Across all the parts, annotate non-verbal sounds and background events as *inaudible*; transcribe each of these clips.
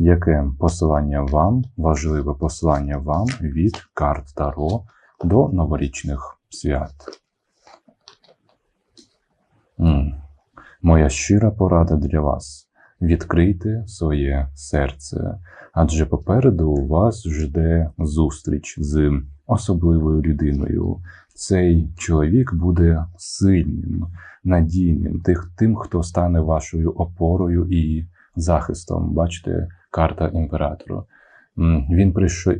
Яке посилання вам, важливе посилання вам від карт Таро до новорічних свят? Моя щира порада для вас. Відкрийте своє серце, адже попереду у вас жде зустріч з особливою людиною. Цей чоловік буде сильним, надійним, тим, хто стане вашою опорою і захистом. Бачите, карта імператора. Він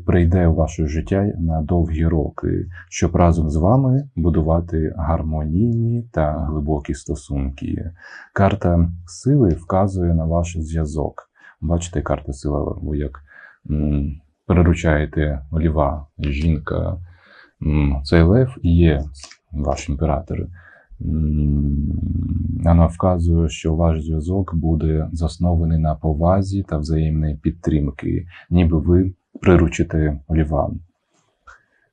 прийде в ваше життя на довгі роки, щоб разом з вами будувати гармонійні та глибокі стосунки. Карта сили вказує на ваш зв'язок. Бачите, карта сила, ви як приручаєте льва, жінка. Цей лев і є ваш імператор. Вона вказує, що ваш зв'язок буде заснований на повазі та взаємної підтримки, ніби ви приручите льва.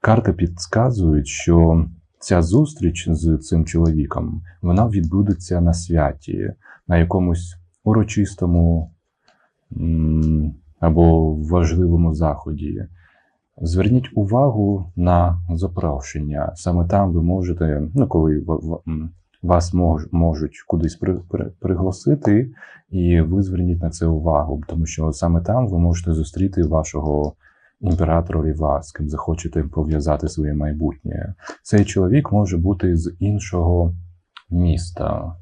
Карти підказують, що ця зустріч з цим чоловіком вона відбудеться на святі, на якомусь урочистому або важливому заході. Зверніть увагу на запрошення. Саме там ви можете, ну коли вас мож, можуть кудись при, при, пригласити, і ви зверніть на це увагу, тому що саме там ви можете зустріти вашого імператора Ліва, з ким захочете пов'язати своє майбутнє. Цей чоловік може бути з іншого міста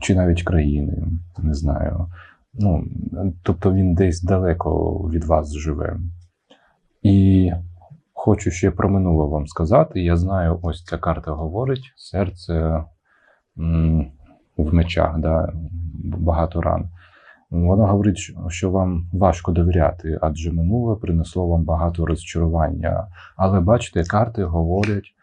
чи навіть країни, не знаю. Ну, тобто він десь далеко від вас живе. І хочу ще про минуле вам сказати. Я знаю, ось ця карта говорить: серце в мечах, да, багато ран. Вона говорить, що- вам важко довіряти, адже минуле принесло вам багато розчарування. Але бачите, карти говорять,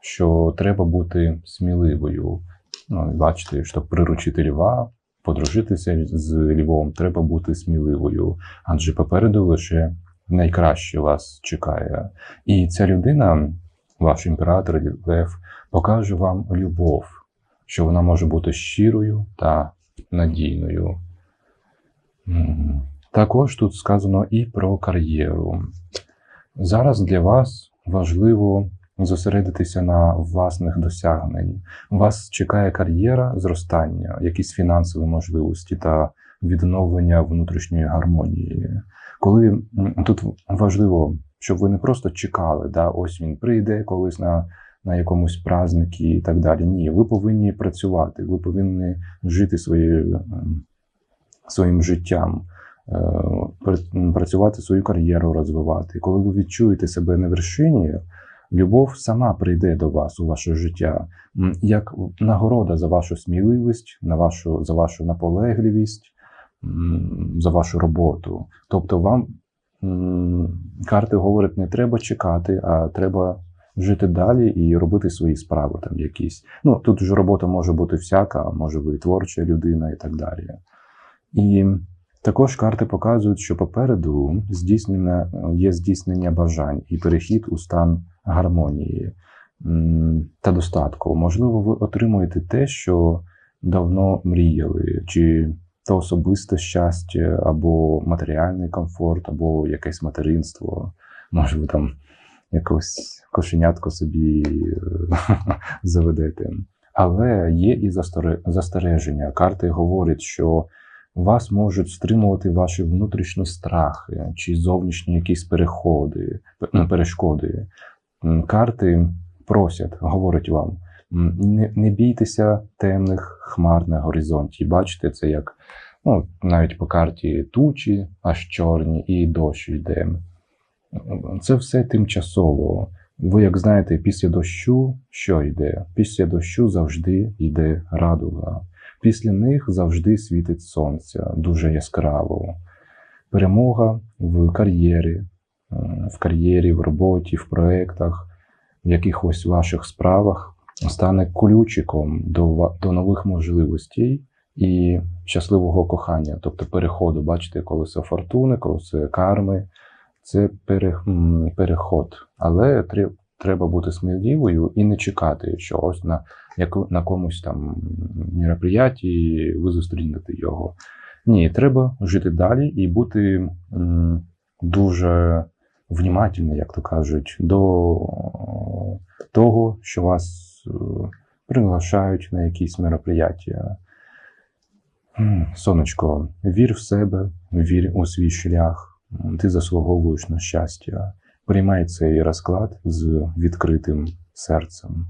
що треба бути сміливою. Ну, бачите, щоб приручити льва, подружитися з львом, треба бути сміливою, адже попереду лише найкраще вас чекає. І ця людина, ваш імператор Лев, покаже вам любов, що вона може бути щирою та надійною. Також тут сказано і про кар'єру. Зараз для вас важливо зосередитися на власних досягнень. Вас чекає кар'єра, зростання, якісь фінансові можливості та відновлення внутрішньої гармонії. Коли тут важливо, щоб ви не просто чекали, да, ось він прийде колись на, на якомусь праздникі і так далі. Ні, ви повинні працювати, ви повинні жити своєю, ем, своїм життям, е, працювати свою кар'єру, розвивати. Коли ви відчуєте себе на вершині, любов сама прийде до вас у ваше життя, як нагорода за вашу сміливість, на вашу, за вашу наполегливість, за вашу роботу. Тобто вам карти говорять, не треба чекати, а треба жити далі і робити свої справи там якісь. Ну, тут ж робота може бути всяка, може ви творча людина і так далі. І також карти показують, що попереду здійснення, є здійснення бажань і перехід у стан гармонії та достатку. Можливо, ви отримуєте те, що давно мріяли, чи то особисте щастя, або матеріальний комфорт, або якесь материнство. Може, ви там якось кошенятко собі е, *laughs* заведете. Але є і застереження. Карти говорять, що вас можуть стримувати ваші внутрішні страхи чи зовнішні якісь переходи, ну, перешкоди. Карти просять, говорять вам, не, не бійтеся темних хмар на горизонті. Бачите, це як ну, навіть по карті тучі, аж чорні, і дощ йде. Це все тимчасово. Ви, як знаєте, після дощу що йде? Після дощу завжди йде радуга. Після них завжди світить сонце дуже яскраво. Перемога в кар'єрі, в кар'єрі, в роботі, в проєктах, в якихось ваших справах стане ключиком до, до нових можливостей і щасливого кохання, тобто переходу. Бачите, колесо фортуни, колесо карми це пере, переход. Але тре- треба бути сміливою і не чекати, що ось на, яку, на комусь там мероприятті ви зустрінете його. Ні, треба жити далі і бути м, дуже внімательним, як то кажуть, до того, що вас приглашають на якісь мероприятия. Сонечко, вір в себе, вір у свій шлях. Ти заслуговуєш на щастя. Приймай цей розклад з відкритим серцем.